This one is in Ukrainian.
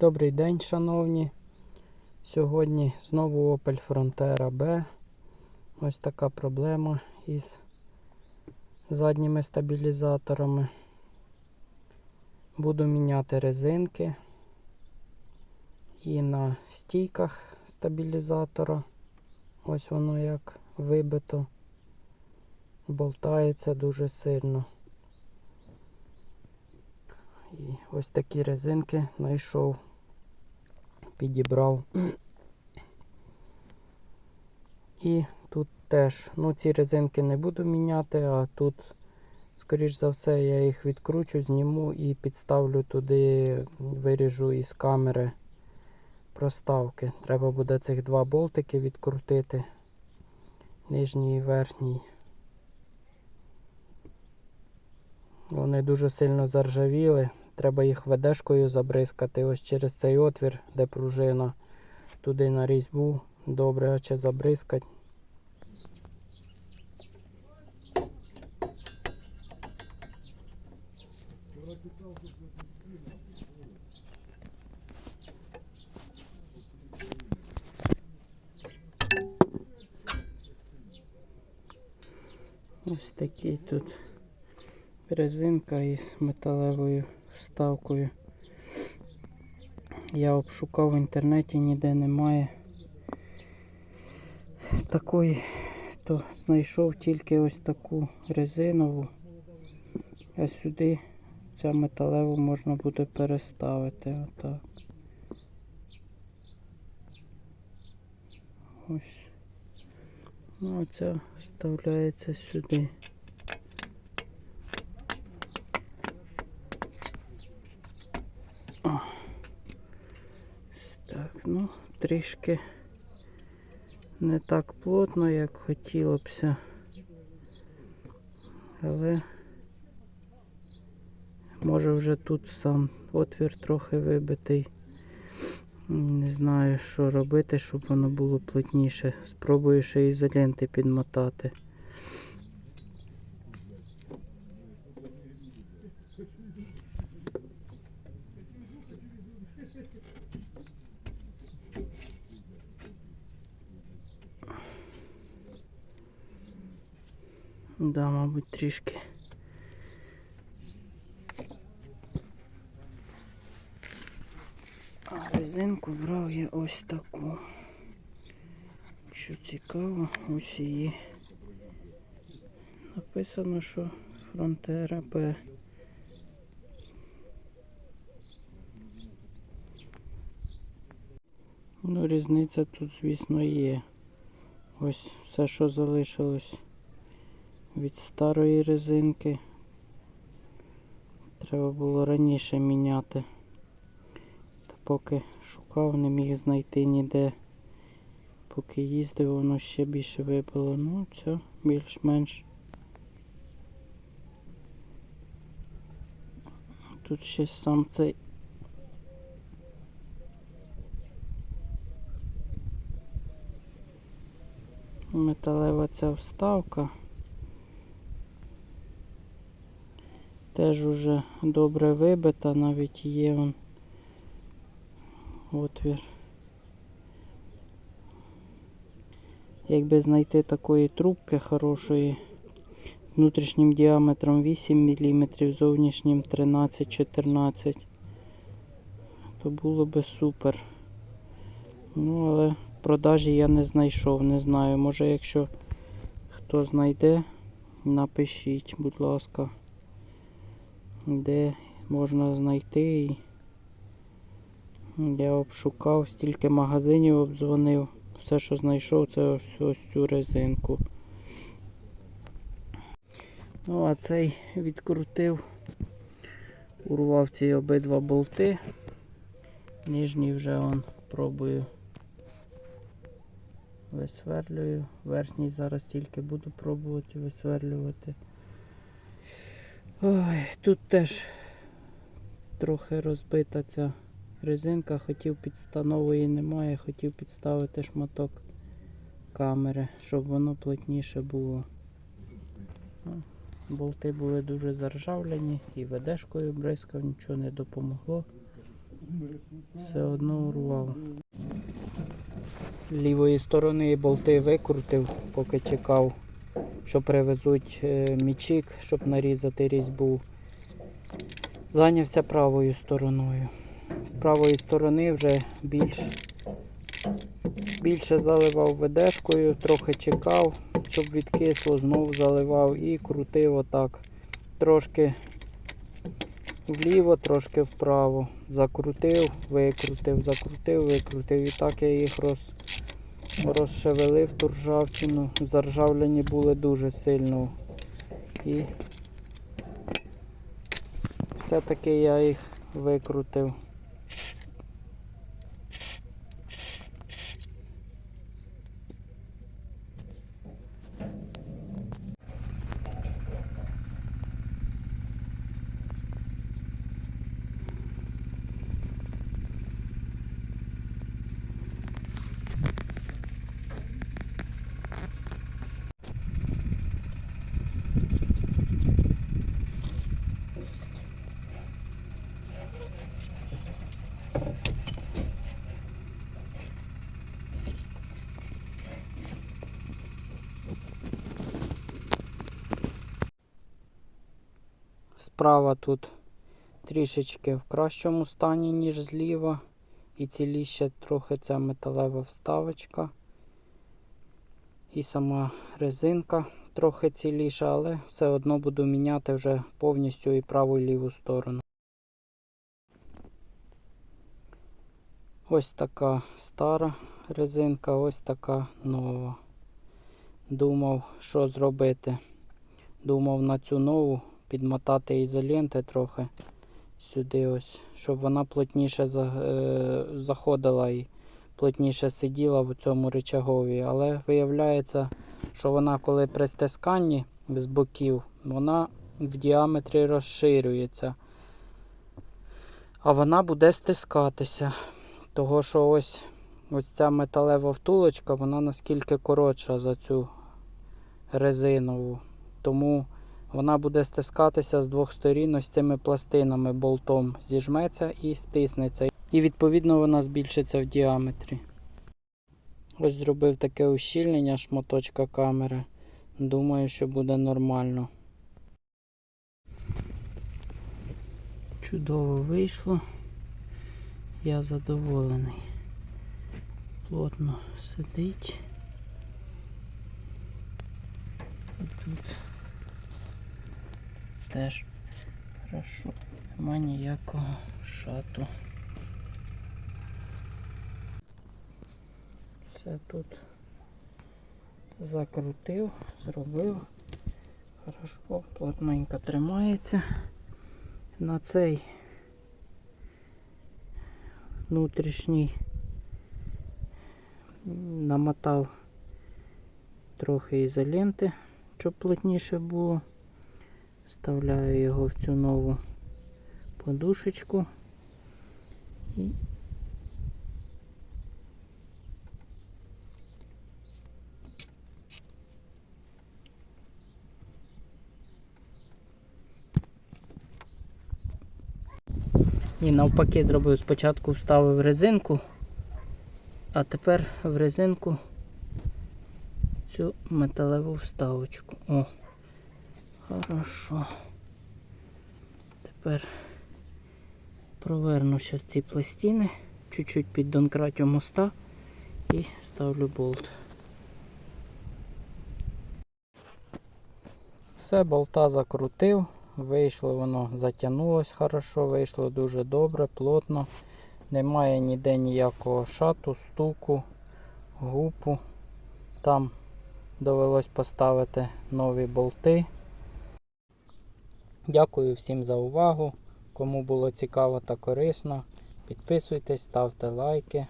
Добрий день, шановні. Сьогодні знову Opel Frontera B. Ось така проблема із задніми стабілізаторами. Буду міняти резинки і на стійках стабілізатора. Ось воно як вибито. Болтається дуже сильно. І ось такі резинки знайшов, підібрав. І тут теж, ну ці резинки не буду міняти, а тут, скоріш за все, я їх відкручу, зніму і підставлю туди, виріжу із камери проставки. Треба буде цих два болтики відкрутити, нижній і верхній. Вони дуже сильно заржавіли. Треба їх ведешкою забризкати. Ось через цей отвір, де пружина, туди на різьбу. Добре, чи забризкать. Ось такий тут резинка із металевою вставкою. Я обшукав в інтернеті, ніде немає. Такої, то знайшов тільки ось таку резинову, а сюди ця металеву можна буде переставити. Отак. Ось. Ну, оця вставляється сюди. О. Так, ну, трішки не так плотно, як хотілося. Але може вже тут сам отвір трохи вибитий. Не знаю, що робити, щоб воно було плотніше. Спробую ще ізоленти підмотати. Да, мабуть, трішки. А резинку брав я ось таку. Що цікаво, ось її. Написано, що фронтера П. Ну, різниця тут, звісно, є. Ось все, що залишилось від старої резинки. Треба було раніше міняти. Та поки шукав, не міг знайти ніде. Поки їздив, воно ще більше вибило. Ну, це більш-менш. Тут ще сам цей. Металева ця вставка. Теж уже добре вибита, навіть є он отвір. Якби знайти такої трубки хорошої, внутрішнім діаметром 8 мм, зовнішнім 13-14, то було би супер. Ну, але в продажі я не знайшов, не знаю. Може, якщо хто знайде, напишіть, будь ласка де можна знайти. Я обшукав, стільки магазинів обдзвонив. Все, що знайшов, це ось, ось цю резинку. Ну, а цей відкрутив, урвав ці обидва болти. Нижній вже он пробую висверлюю. Верхній зараз тільки буду пробувати висверлювати. Ой, тут теж трохи розбита ця резинка, хотів підста... нової немає, хотів підставити шматок камери, щоб воно плотніше було. Ну, Болти були дуже заржавлені і ведешкою бризкав, нічого не допомогло. Все одно урвав. З лівої сторони болти викрутив, поки чекав, що привезуть е, мічик, щоб нарізати різьбу. Зайнявся правою стороною. З правої сторони вже більш, більше заливав ведешкою, трохи чекав, щоб відкисло, знову заливав і крутив отак. Трошки вліво, трошки вправо. Закрутив, викрутив, закрутив, викрутив. І так я їх роз, розшевелив ту ржавчину. Заржавлені були дуже сильно. І все-таки я їх викрутив. Справа тут трішечки в кращому стані, ніж зліва. І ціліще трохи ця металева вставочка. І сама резинка трохи ціліша, але все одно буду міняти вже повністю і праву і ліву сторону. Ось така стара резинка, ось така нова. Думав, що зробити. Думав на цю нову підмотати ізоленти трохи сюди ось, щоб вона плотніше е, заходила і плотніше сиділа в цьому рычагові. Але виявляється, що вона, коли при стисканні з боків, вона в діаметрі розширюється. А вона буде стискатися. Того, що ось, ось ця металева втулочка, вона наскільки коротша за цю резинову. Тому вона буде стискатися з двох сторін ось цими пластинами болтом. Зіжметься і стиснеться. І відповідно вона збільшиться в діаметрі. Ось зробив таке ущільнення шматочка камери. Думаю, що буде нормально. Чудово вийшло. Я задоволений. Плотно сидить. Тут теж хорошо. Нема ніякого шату. Все тут закрутив, зробив. Хорошо, плотненько тримається. На цей внутрішній намотав трохи ізоленти, щоб плотніше було. Вставляю його в цю нову подушечку і І навпаки зробив спочатку вставив резинку, а тепер в резинку цю металеву вставочку. О, хорошо. Тепер проверну зараз ці пластини, чуть-чуть піддонкратю моста і ставлю болт. Все, болта закрутив, вийшло воно, затягнулось хорошо, вийшло дуже добре, плотно. Немає ніде ніякого шату, стуку, гупу. Там довелось поставити нові болти. Дякую всім за увагу. Кому було цікаво та корисно, підписуйтесь, ставте лайки.